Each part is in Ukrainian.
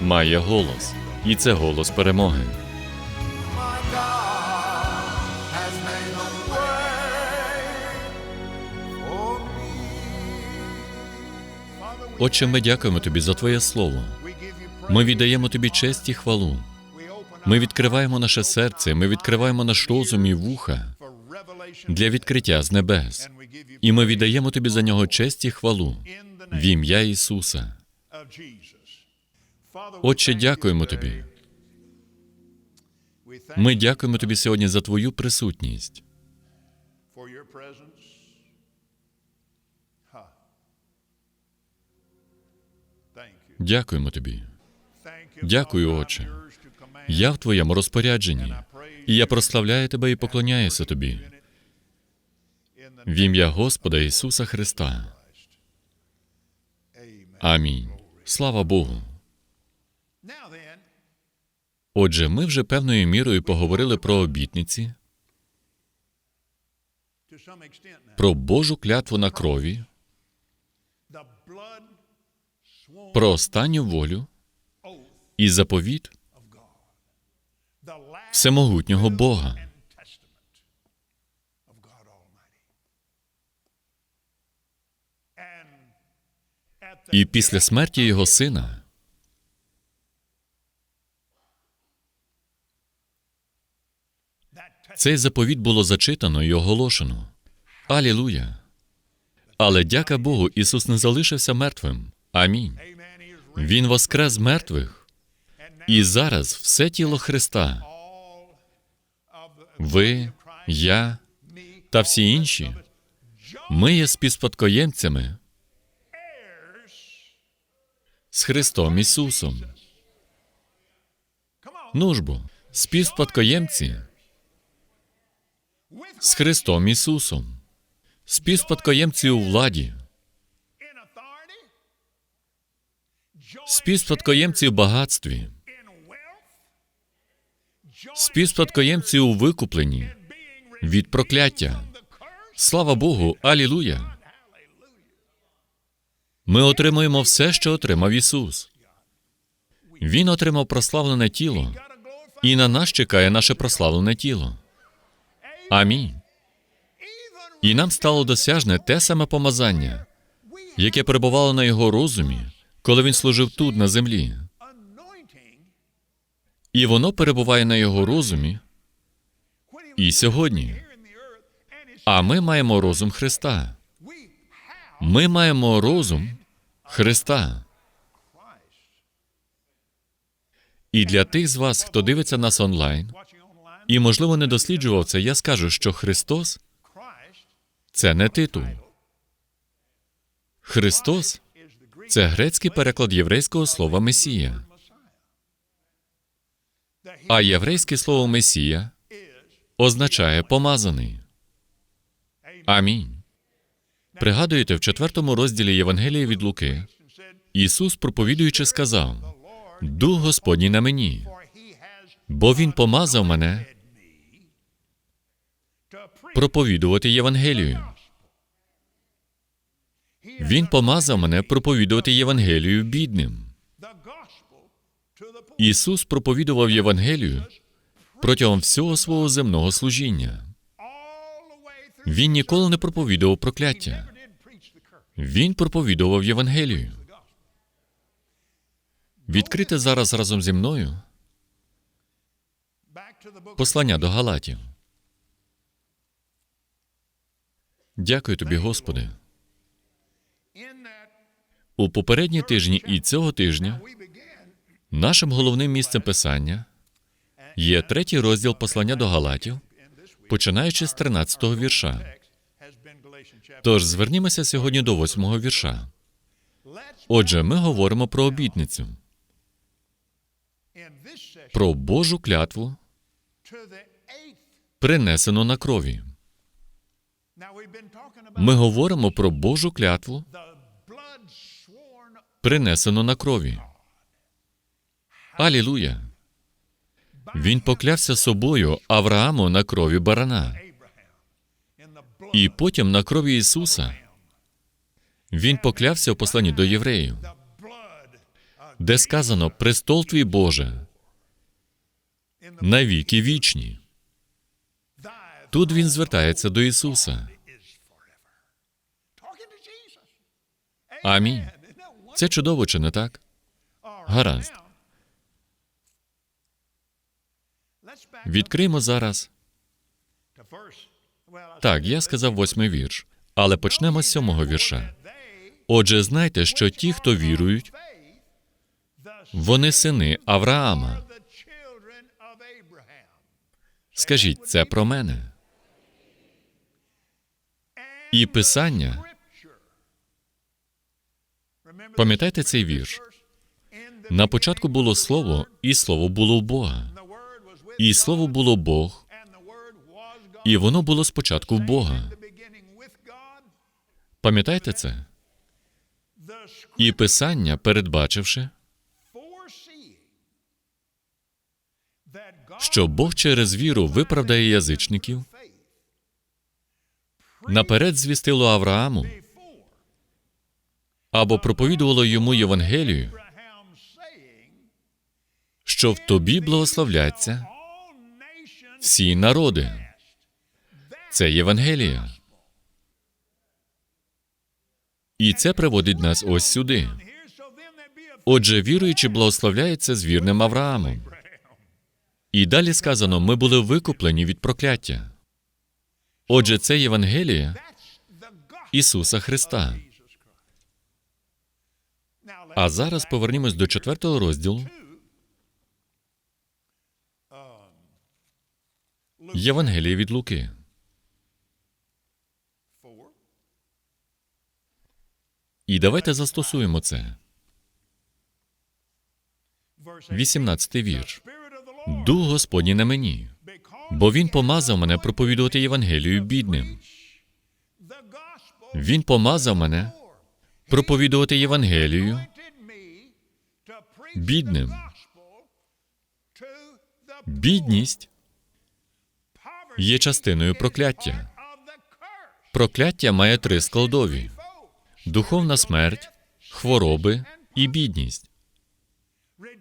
має голос, і це голос перемоги. Отче, ми дякуємо тобі за Твоє Слово. Ми віддаємо тобі честь і хвалу. Ми відкриваємо наше серце, ми відкриваємо наш розум і вуха для відкриття з небес. І ми віддаємо тобі за нього честь і хвалу в ім'я Ісуса. Отче, дякуємо тобі. Ми дякуємо тобі сьогодні за твою присутність. Дякуємо тобі. Дякую, Отче. Я в твоєму розпорядженні, і я прославляю тебе і поклоняюся тобі в ім'я Господа Ісуса Христа. Амінь. Слава Богу. Отже, ми вже певною мірою поговорили про обітниці, про Божу клятву на крові, про останню волю і заповіт всемогутнього Бога. І після смерті його сина цей заповіт було зачитано і оголошено. Алілуя! Але дяка Богу, Ісус не залишився мертвим. Амінь. Він воскрес мертвих, і зараз все тіло Христа, ви, я та всі інші, ми є співспадкоємцями з Христом Ісусом. Ну ж бо, співспадкоємці з Христом Ісусом, співспадкоємці у владі, співспадкоємці в багатстві, співспадкоємці у викупленні від прокляття. Слава Богу, алілуя! Ми отримуємо все, що отримав Ісус. Він отримав прославлене тіло, і на нас чекає наше прославлене тіло. Амінь. І нам стало досяжне те саме помазання, яке перебувало на його розумі, коли він служив тут, на землі. І воно перебуває на його розумі і сьогодні. А ми маємо розум Христа. Ми маємо розум Христа. І для тих з вас, хто дивиться нас онлайн і, можливо, не досліджував це, я скажу, що Христос це не титул. Христос це грецький переклад єврейського слова Месія. А єврейське слово Месія означає помазаний. Амінь. Пригадуєте, в четвертому розділі Євангелія від Луки Ісус, проповідуючи, сказав: Дух Господній на мені, бо Він помазав мене проповідувати Євангелію. Він помазав мене проповідувати Євангелію бідним. Ісус проповідував Євангелію протягом всього свого земного служіння. Він ніколи не проповідував прокляття. Він проповідував Євангелію. Відкрити зараз разом зі мною послання до Галатів. Дякую тобі, Господи. У попередні тижні і цього тижня нашим головним місцем писання є третій розділ послання до Галатів, починаючи з 13-го вірша. Тож звернімося сьогодні до восьмого вірша. Отже, ми говоримо про обітницю, про Божу клятву, принесену на крові. Ми говоримо про Божу клятву, принесену на крові. Алілуя! Він поклявся собою Аврааму на крові барана, і потім на крові Ісуса. Він поклявся в посланні до євреїв, де сказано престол твій Боже, навіки вічні. Тут він звертається до Ісуса. Амінь. Це чудово, чи не так? Гаразд. Відкриємо зараз. Так, я сказав восьмий вірш, але почнемо з сьомого вірша. Отже, знайте, що ті, хто вірують, вони сини Авраама. Скажіть, це про мене. І Писання, Пам'ятайте цей вірш. На початку було слово, і слово було в Бога. І слово було Бог, і воно було спочатку в Бога. Пам'ятаєте це? І Писання, передбачивши, що Бог через віру виправдає язичників, наперед звістило Аврааму або проповідувало йому Євангелію, що в тобі благословляться всі народи. Це Євангелія. І це приводить нас ось сюди. Отже, віруючи благословляється з вірним Авраамом. І далі сказано: ми були викуплені від прокляття. Отже, це Євангелія Ісуса Христа. А зараз повернімось до четвертого розділу Євангелія від Луки. І давайте застосуємо це. Verse 18 вірш. Дух Господній на мені, бо Він помазав мене проповідувати Євангелію бідним. Він помазав мене проповідувати Євангелію бідним. Бідність є частиною прокляття. Прокляття має три складові: духовна смерть, хвороби і бідність.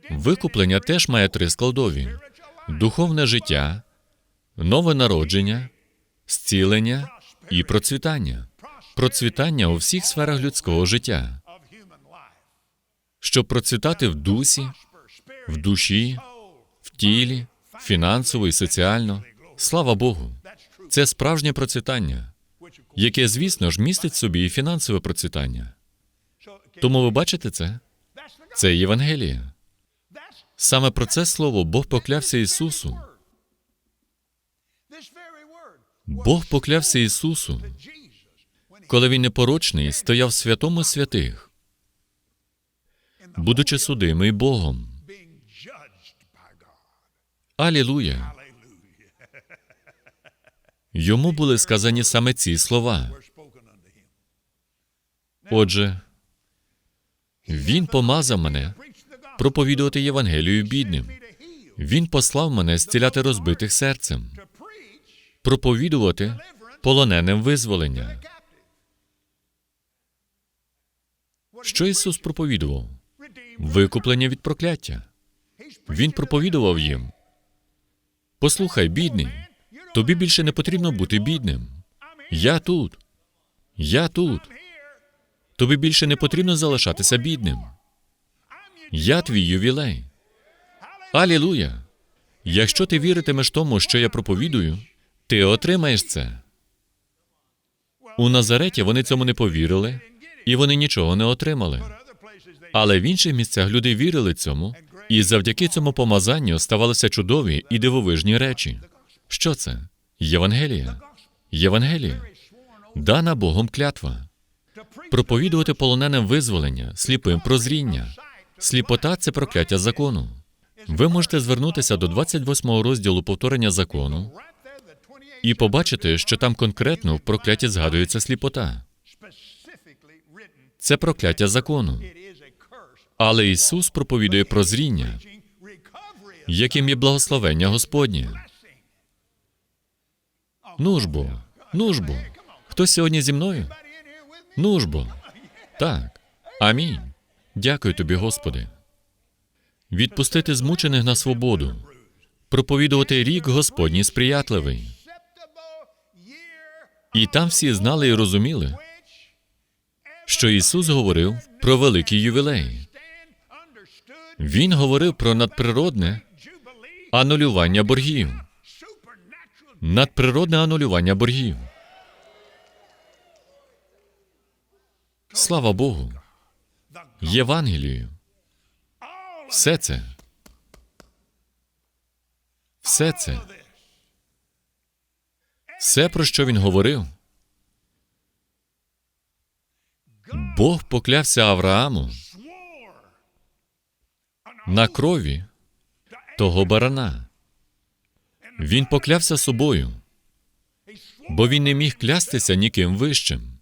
Викуплення теж має три складові: духовне життя, нове народження, зцілення і процвітання. Процвітання у всіх сферах людського життя. Щоб процвітати в дусі, в душі, в тілі, фінансово і соціально. Слава Богу! Це справжнє процвітання, яке, звісно ж, містить в собі і фінансове процвітання. Тому ви бачите це? Це Євангеліє. That's Саме про це слово Бог поклявся Ісусу. Бог поклявся Ісусу, коли він непорочний стояв в святому святих, будучи судимий Богом. Алілуя! Йому були сказані саме ці слова. Отже, Він помазав мене проповідувати Євангелію бідним. Він послав мене зціляти розбитих серцем, проповідувати полоненим визволення. Що Ісус проповідував? Викуплення від прокляття. Він проповідував їм. Послухай, бідний, тобі більше не потрібно бути бідним. Я тут. Я тут. Тобі більше не потрібно залишатися бідним. Я твій ювілей. Алілуя! Якщо ти віритимеш тому, що я проповідую, ти отримаєш це. У Назареті вони цьому не повірили, і вони нічого не отримали. Але в інших місцях люди вірили цьому, і завдяки цьому помазанню ставалися чудові і дивовижні речі. Що це? Євангелія. Євангелія. Дана Богом клятва. Проповідувати полоненим визволення, сліпим прозріння. Сліпота це прокляття закону. Ви можете звернутися до 28 розділу повторення закону і побачити, що там конкретно в прокляті згадується сліпота. Це прокляття закону. Але Ісус проповідує прозріння, яким є благословення Господнє. Ну ж бо, ну бо. Хто сьогодні зі мною? Ну ж бо. Так. Амінь. Дякую тобі, Господи. Відпустити змучених на свободу, проповідувати рік Господній сприятливий. І там всі знали і розуміли, що Ісус говорив про великий ювілей. Він говорив про надприродне анулювання боргів. Надприродне анулювання боргів. Слава Богу. Євангелію. Все це. Все це. Все, про що він говорив. Бог поклявся Аврааму на крові того барана. Він поклявся собою, бо він не міг клястися ніким вищим.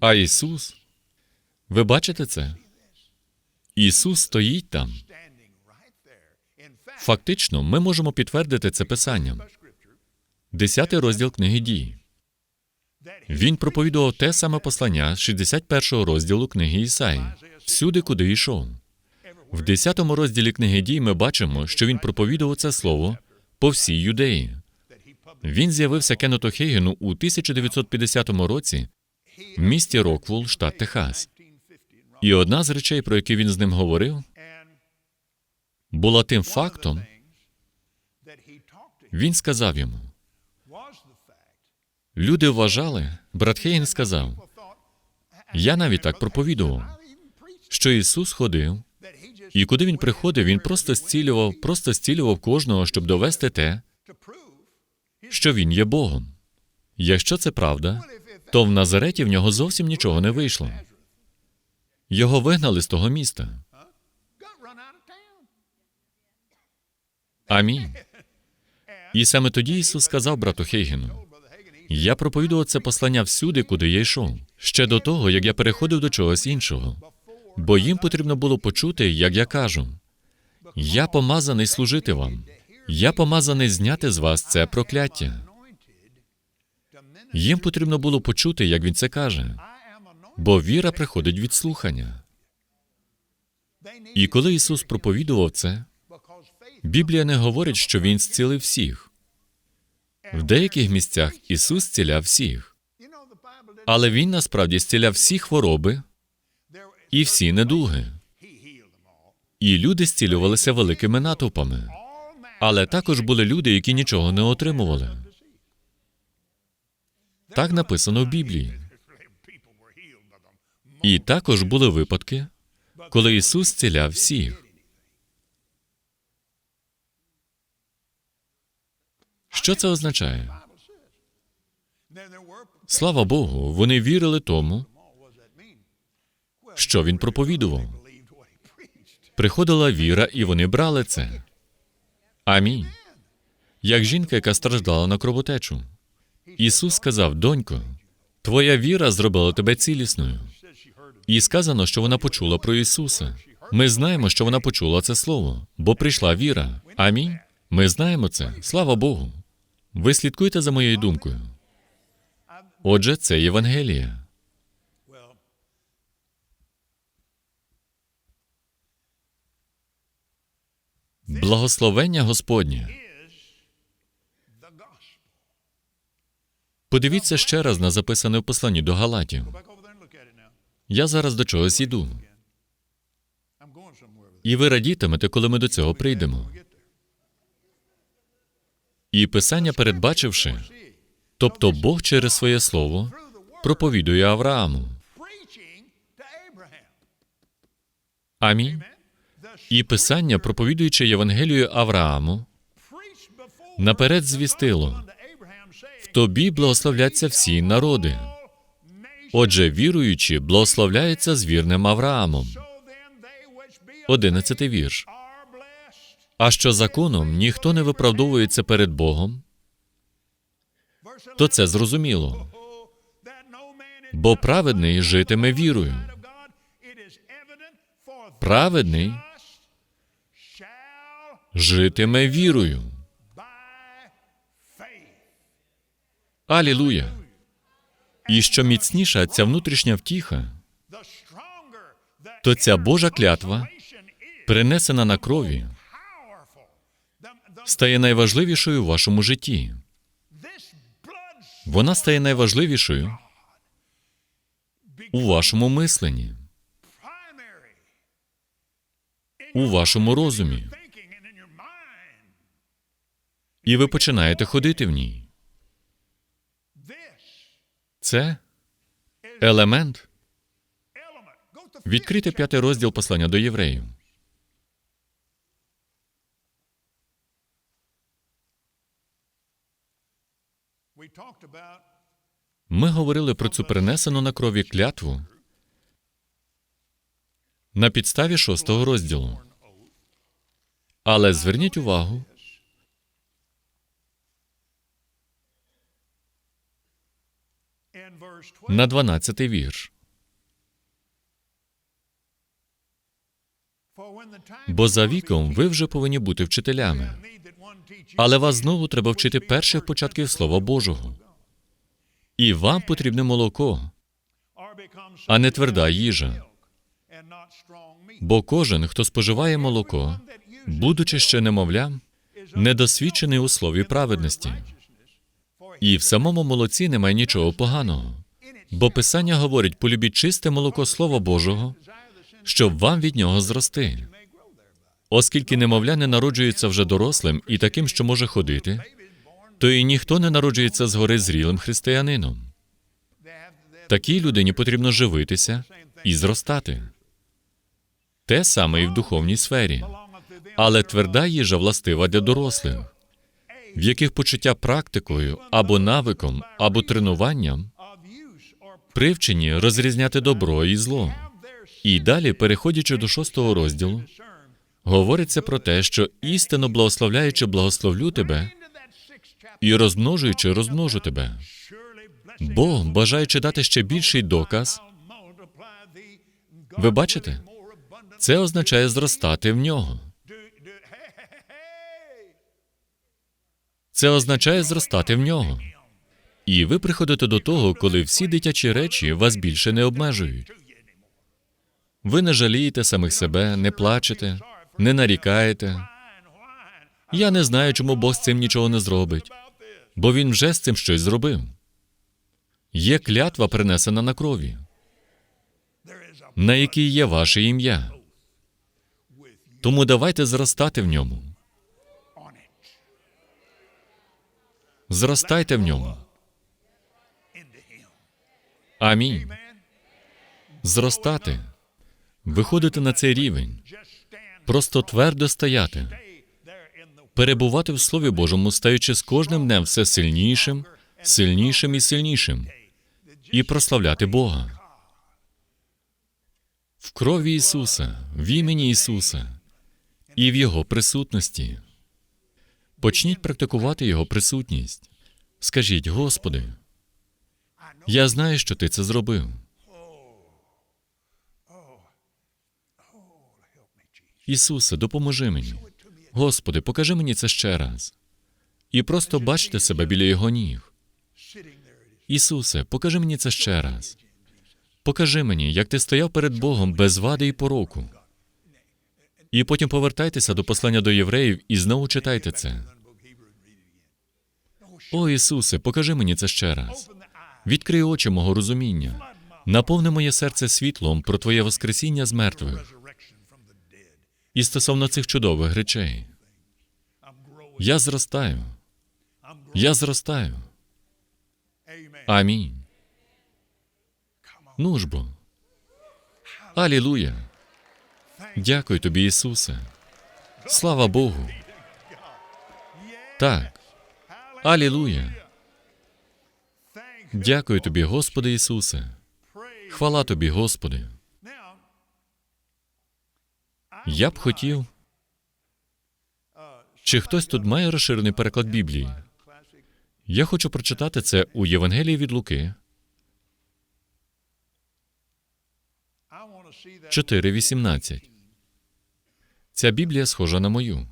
А Ісус, ви бачите це? Ісус стоїть там. Фактично, ми можемо підтвердити це писанням. Десятий розділ книги дій. Він проповідував те саме послання з 61 розділу книги Ісаї, всюди, куди йшов. В 10 розділі книги дій ми бачимо, що він проповідував це слово по всій юдеї. Він з'явився Кеннету Хейгену у 1950 році в місті Роквул, штат Техас. І одна з речей, про які він з ним говорив, була тим фактом, він сказав йому. Люди вважали, брат Хейген сказав, я навіть так проповідував, що Ісус ходив, і куди він приходив, він просто зцілював, просто зцілював кожного, щоб довести те, що він є Богом. Якщо це правда, то в Назареті в нього зовсім нічого не вийшло. Його вигнали з того міста. Амінь. І саме тоді Ісус сказав брату Хейгену: Я проповідував це послання всюди, куди я йшов, ще до того, як я переходив до чогось іншого. Бо їм потрібно було почути, як я кажу: Я помазаний служити вам. Я помазаний зняти з вас це прокляття. Їм потрібно було почути, як він це каже, бо віра приходить від слухання. І коли Ісус проповідував це, Біблія не говорить, що Він зцілив всіх. В деяких місцях Ісус зціляв всіх, але Він насправді зціляв всі хвороби і всі недуги. І люди зцілювалися великими натовпами. Але також були люди, які нічого не отримували. Так написано в Біблії. І також були випадки, коли Ісус зціляв всіх. Що це означає? Слава Богу, вони вірили тому, що він проповідував. Приходила віра, і вони брали це. Амінь. Як жінка, яка страждала на кровотечу. Ісус сказав: Донько, твоя віра зробила тебе цілісною. І сказано, що вона почула про Ісуса. Ми знаємо, що вона почула це слово, бо прийшла віра. Амінь. Ми знаємо це. Слава Богу. Ви слідкуйте за моєю думкою. Отже, це Євангелія. Благословення Господнє. Подивіться ще раз на записане в посланні до Галатів. Я зараз до чогось іду. І ви радітимете, коли ми до цього прийдемо. І Писання, передбачивши, тобто Бог через своє слово проповідує Аврааму. Амінь. І Писання, проповідуючи Євангелію Аврааму, наперед звістило: в тобі благословляться всі народи. Отже, віруючі благословляються з вірним Авраамом. Одинадцятий вірш. А що законом ніхто не виправдовується перед Богом, то це зрозуміло, 11, that no man is бо праведний житиме вірою. Праведний житиме вірою. Алілуя! І що міцніша ця внутрішня втіха, то ця Божа клятва, принесена на крові, стає найважливішою в вашому житті. Вона стає найважливішою у вашому мисленні, у вашому розумі, і ви починаєте ходити в ній. Це елемент. Відкрити п'ятий розділ послання до євреїв. Ми говорили про цю перенесену на крові клятву на підставі шостого розділу. Але зверніть увагу, in 12. на 12 вірш. Бо за віком ви вже повинні бути вчителями. Але вас знову треба вчити перших початків Слова Божого. І вам потрібне молоко, а не тверда їжа. Бо кожен, хто споживає молоко, будучи ще немовлям, недосвідчений у слові праведності. І в самому молоці немає нічого поганого. Бо Писання говорить: полюбіть чисте молоко Слова Божого, щоб вам від нього зрости. Оскільки немовля не народжується вже дорослим і таким, що може ходити, то і ніхто не народжується згори зрілим християнином. Такій людині потрібно живитися і зростати. Те саме і в духовній сфері. Але тверда їжа властива для дорослих, в яких почуття практикою або навиком, або тренуванням привчені розрізняти добро і зло. І далі, переходячи до шостого розділу, говориться про те, що істинно благословляючи благословлю тебе і розмножуючи розмножу тебе. Бог, бажаючи дати ще більший доказ, ви бачите, це означає зростати в нього. Це означає зростати в нього. І ви приходите до того, коли всі дитячі речі вас більше не обмежують. Ви не жалієте самих себе, не плачете, не нарікаєте. Я не знаю, чому Бог з цим нічого не зробить, бо він вже з цим щось зробив. Є клятва, принесена на крові, на якій є ваше ім'я. Тому давайте зростати в ньому. Зростайте в ньому. Амінь. Зростати. Виходити на цей рівень. Просто твердо стояти. перебувати в Слові Божому, стаючи з кожним днем все сильнішим, сильнішим і сильнішим, і прославляти Бога. В крові Ісуса, в імені Ісуса і в Його присутності. Почніть практикувати Його присутність. Скажіть, Господи, я знаю, що Ти це зробив. Ісусе, допоможи мені. Господи, покажи мені це ще раз. І просто бачте себе біля Його ніг. Ісусе, покажи мені це ще раз. Покажи мені, як ти стояв перед Богом без вади і пороку. І потім повертайтеся до послання до євреїв і знову читайте це. О Ісусе, покажи мені це ще раз. Відкрий очі мого розуміння. Наповни моє серце світлом про Твоє Воскресіння з мертвих і стосовно цих чудових речей. Я зростаю. Я зростаю. Амінь. Ну ж бо. Алілуя. Дякую тобі, Ісусе. Слава Богу. Так. Алілуя. Дякую тобі, Господи Ісусе. Хвала тобі, Господи. Я б хотів. Чи хтось тут має розширений переклад Біблії? Я хочу прочитати це у Євангелії від Луки 4.18. Ця Біблія схожа на мою.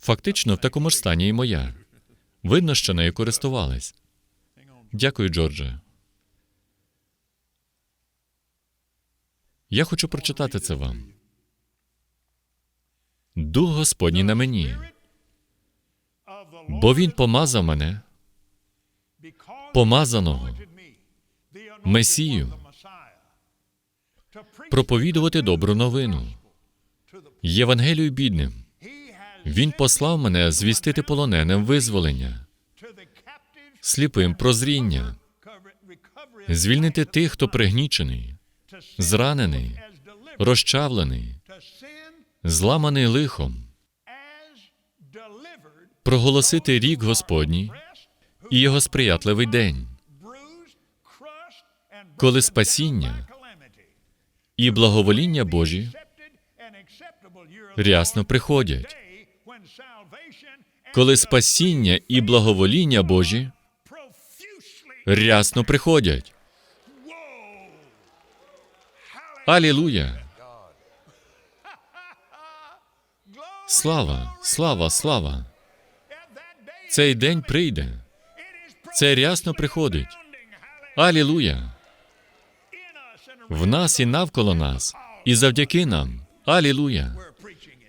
Фактично, в такому ж стані і моя. Видно, що нею користувались. Дякую, Джордже. Я хочу прочитати це вам. Дух Господній на мені, бо Він помазав мене, помазаного, Месію, проповідувати добру новину, Євангелію бідним. Він послав мене звістити полоненим визволення, сліпим прозріння, звільнити тих, хто пригнічений, зранений, розчавлений, зламаний лихом, проголосити рік Господній і його сприятливий день, коли спасіння і благовоління Божі рясно приходять, коли спасіння і благовоління Божі рясно приходять. Алілуя! Слава, слава, слава! Цей день прийде. Це рясно приходить. Алілуя! В нас і навколо нас, і завдяки нам. Алілуя!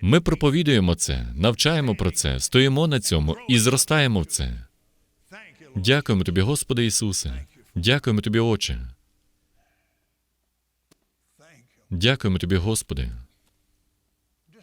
Ми проповідуємо це, навчаємо про це, стоїмо на цьому і зростаємо в це. Дякуємо тобі, Господи Ісусе. Дякуємо тобі, Отче. Дякуємо тобі, Господи.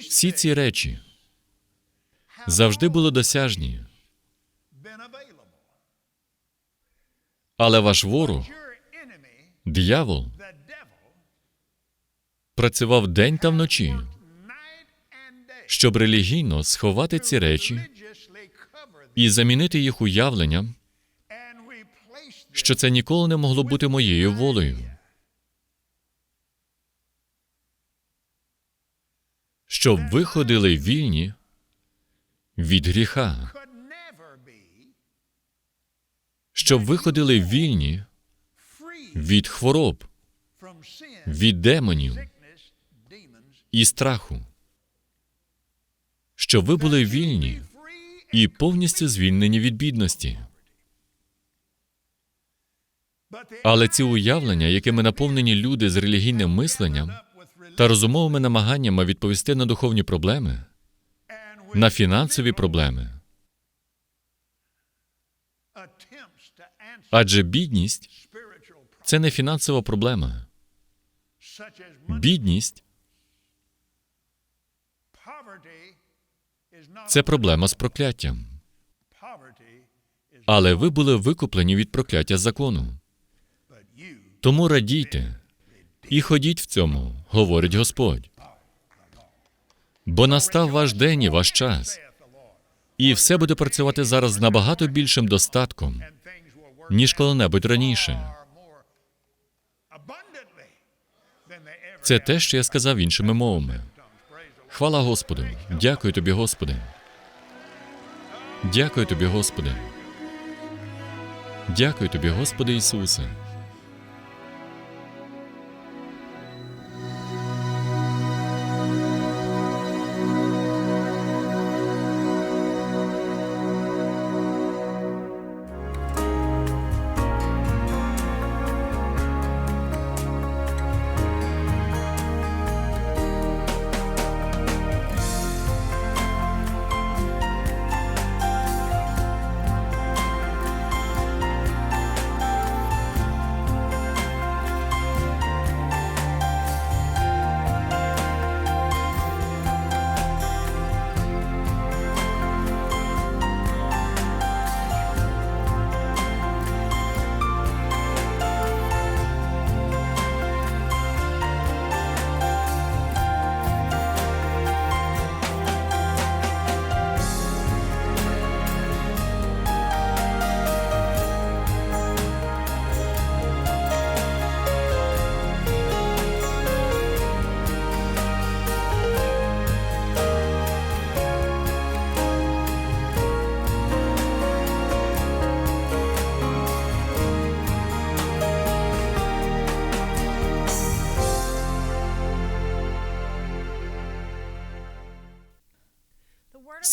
Всі ці речі завжди були досяжні, але ваш ворог, диявол, працював день та вночі, щоб релігійно сховати ці речі і замінити їх уявленням, що це ніколи не могло бути моєю волею. Щоб ви ходили вільні від гріха, щоб ви ходили вільні від хвороб, від демонів і страху, щоб ви були вільні і повністю звільнені від бідності. Але ці уявлення, якими наповнені люди з релігійним мисленням та розумовими намаганнями відповісти на духовні проблеми, на фінансові проблеми, адже бідність це не фінансова проблема. Бідність це проблема з прокляттям. Але ви були викуплені від прокляття закону. Тому радійте і ходіть в цьому, говорить Господь. Бо настав ваш день і ваш час, і все буде працювати зараз з набагато більшим достатком, ніж коли-небудь раніше. Це те, що я сказав іншими мовами. Хвала Господу. Дякую тобі, Господи. Дякую тобі, Господи. Дякую тобі, Господи Ісусе.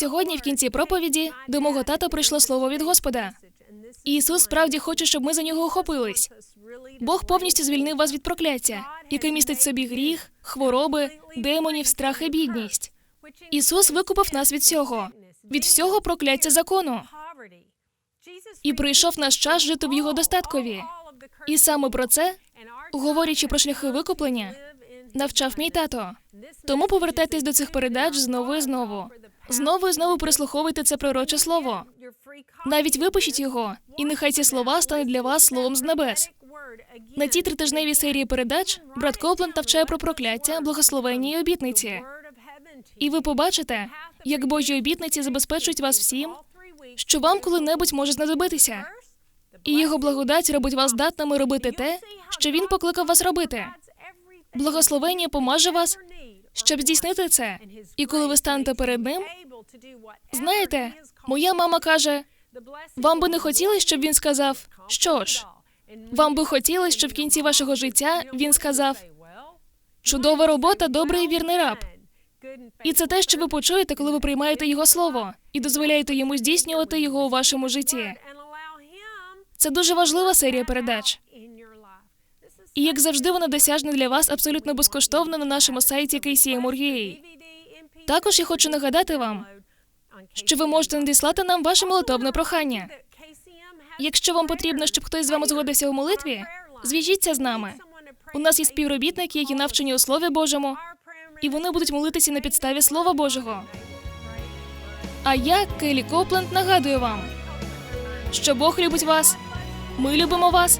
Сьогодні, в кінці проповіді, до мого тата прийшло слово від Господа. Ісус справді хоче, щоб ми за нього охопились. Бог повністю звільнив вас від прокляття, яке містить в собі гріх, хвороби, демонів, страх і бідність. Ісус викупив нас від всього, від всього прокляття закону. І прийшов наш час жити в його достаткові. І саме про це, говорячи про шляхи викуплення, навчав мій тато. Тому повертайтесь до цих передач знову і знову. Знову і знову прислуховуйте це пророче слово. Навіть випишіть його, і нехай ці слова стануть для вас словом з небес. На цій тритижневій серії передач брат Копленд навчає про прокляття, благословення і обітниці. І ви побачите, як Божі обітниці забезпечують вас всім, що вам коли-небудь може знадобитися. І його благодать робить вас здатними робити те, що він покликав вас робити. Благословення помаже вас, щоб здійснити це. І коли ви станете перед ним, знаєте, моя мама каже: вам би не хотілося, щоб він сказав, що ж, вам би хотілося, щоб в кінці вашого життя він сказав: чудова робота, добрий і вірний раб. І це те, що ви почуєте, коли ви приймаєте його слово і дозволяєте йому здійснювати його у вашому житті. Це дуже важлива серія передач. І як завжди, вона досяжна для вас абсолютно безкоштовно на нашому сайті KCM.org.ua. Також я хочу нагадати вам, що ви можете надіслати нам ваше молитовне прохання. Якщо вам потрібно, щоб хтось з вами згодився у молитві, зв'яжіться з нами. У нас є співробітники, які навчені у Слові Божому, і вони будуть молитися на підставі Слова Божого. А я, Келі Копленд, нагадую вам, що Бог любить вас, ми любимо вас,